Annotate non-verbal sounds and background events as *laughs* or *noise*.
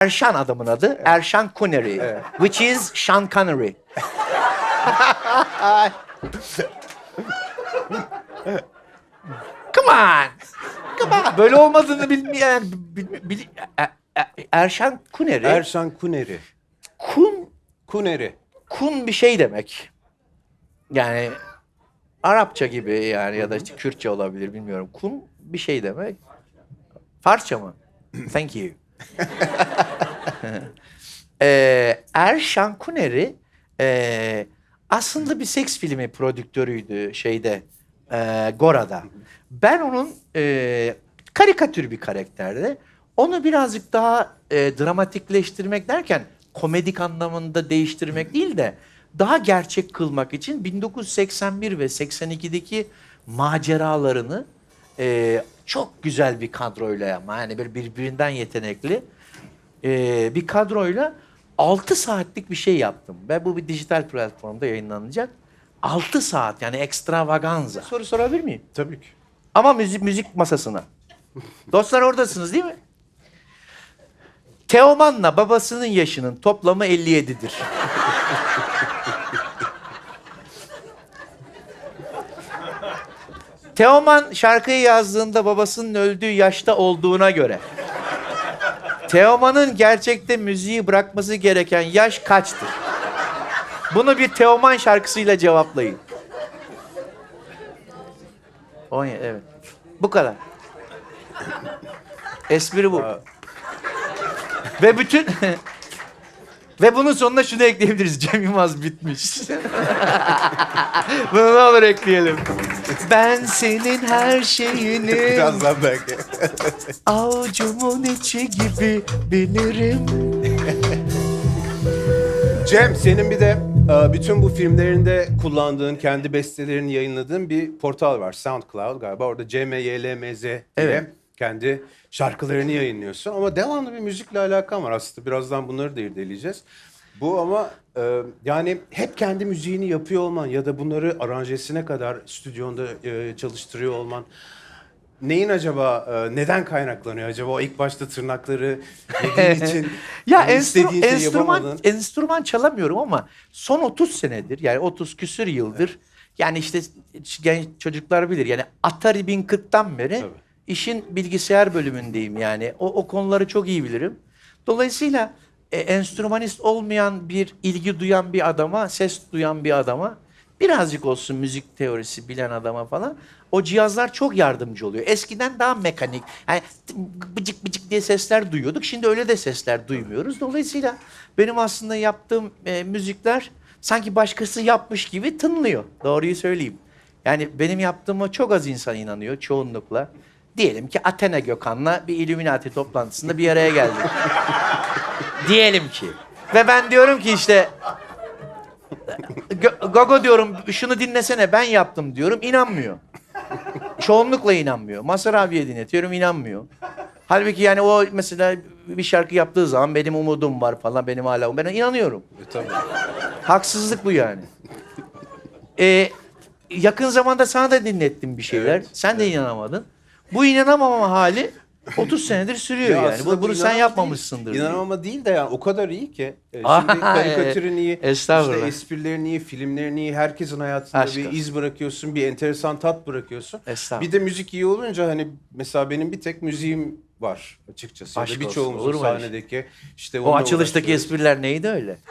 Erşan adamın adı. Erşan Kuneri. Which is Sean Connery. *laughs* Come on. Come on. Böyle olmadığını bilmeyen... bil- bil- E- E- Erşan Kuneri. Erşan Kuneri. Kun, Kuneri. kun bir şey demek. Yani Arapça gibi yani ya da işte Kürtçe olabilir bilmiyorum. Kun bir şey demek. Farsça mı? *clears throat* Thank you. *laughs* *laughs* ee, Erşan Kuneri ee, aslında bir seks filmi prodüktörüydü şeyde ee, Gora'da. Ben onun ee, karikatür bir karakterdi. Onu birazcık daha ee, dramatikleştirmek derken komedik anlamında değiştirmek değil de daha gerçek kılmak için 1981 ve 82'deki maceralarını ee, çok güzel bir kadroyla ama yani bir birbirinden yetenekli ee, bir kadroyla 6 saatlik bir şey yaptım. Ve bu bir dijital platformda yayınlanacak. 6 saat yani ekstravaganza. Soru sorabilir miyim? Tabii ki. Ama müzik, müzik masasına. *laughs* Dostlar oradasınız değil mi? Teoman'la babasının yaşının toplamı 57'dir. *laughs* Teoman şarkıyı yazdığında babasının öldüğü yaşta olduğuna göre Teoman'ın gerçekte müziği bırakması gereken yaş kaçtır? Bunu bir Teoman şarkısıyla cevaplayın. 17 evet. Bu kadar. Espri bu. Ve bütün ve bunun sonuna şunu ekleyebiliriz. Cem Yılmaz bitmiş. *laughs* Bunu ne olur ekleyelim. Ben senin her *laughs* şeyini Birazdan belki. avucumun içi gibi bilirim. Cem senin bir de e, bütün bu filmlerinde kullandığın, kendi bestelerini yayınladığın bir portal var. SoundCloud galiba. Orada CMYLMZ diye Evet. kendi şarkılarını yayınlıyorsun. Ama devamlı bir müzikle alakan var. Aslında birazdan bunları da irdeleyeceğiz. Bu ama e, yani hep kendi müziğini yapıyor olman ya da bunları aranjesine kadar stüdyonda e, çalıştırıyor olman neyin acaba e, neden kaynaklanıyor acaba o ilk başta tırnakları yediğin *laughs* için Ya yani enstrü- şeyi enstrüman, yapamadın? enstrüman çalamıyorum ama son 30 senedir yani 30 küsür yıldır yani işte genç çocuklar bilir yani Atari 1040'tan beri Tabii. işin bilgisayar bölümündeyim yani o, o konuları çok iyi bilirim. Dolayısıyla e, enstrümanist olmayan bir ilgi duyan bir adama, ses duyan bir adama birazcık olsun müzik teorisi bilen adama falan o cihazlar çok yardımcı oluyor. Eskiden daha mekanik. Yani bıcık bıcık diye sesler duyuyorduk. Şimdi öyle de sesler duymuyoruz. Dolayısıyla benim aslında yaptığım e, müzikler sanki başkası yapmış gibi tınlıyor. Doğruyu söyleyeyim. Yani benim yaptığıma çok az insan inanıyor çoğunlukla. Diyelim ki Athena Gökhan'la bir Illuminati toplantısında bir araya geldik. *laughs* Diyelim ki. Ve ben diyorum ki işte Go- Gogo diyorum şunu dinlesene ben yaptım diyorum inanmıyor. Çoğunlukla inanmıyor. Masar abiye dinletiyorum inanmıyor. Halbuki yani o mesela bir şarkı yaptığı zaman benim umudum var falan benim hala ben inanıyorum. E, tabii. Haksızlık bu yani. Ee, yakın zamanda sana da dinlettim bir şeyler. Evet, Sen de inanamadın. Bu inanamama hali 30 senedir sürüyor yani. aslında Bu- bu Bunu sen yapmamışsındır. Değil, inanamama değil de yani o kadar iyi ki. E, Şimdi karikatürün iyi, estağfurullah. işte esprilerin iyi, filmlerin iyi. Herkesin hayatında Aşk bir olsun. iz bırakıyorsun, bir enteresan tat bırakıyorsun. Estağfurullah. Bir de müzik iyi olunca hani mesela benim bir tek müziğim var açıkçası. Aşk ya da olsun, olur birçoğumuzun mu öyle şey? sahnedeki işte O onunla açılıştaki uğraşıyoruz. espriler neydi öyle? *laughs*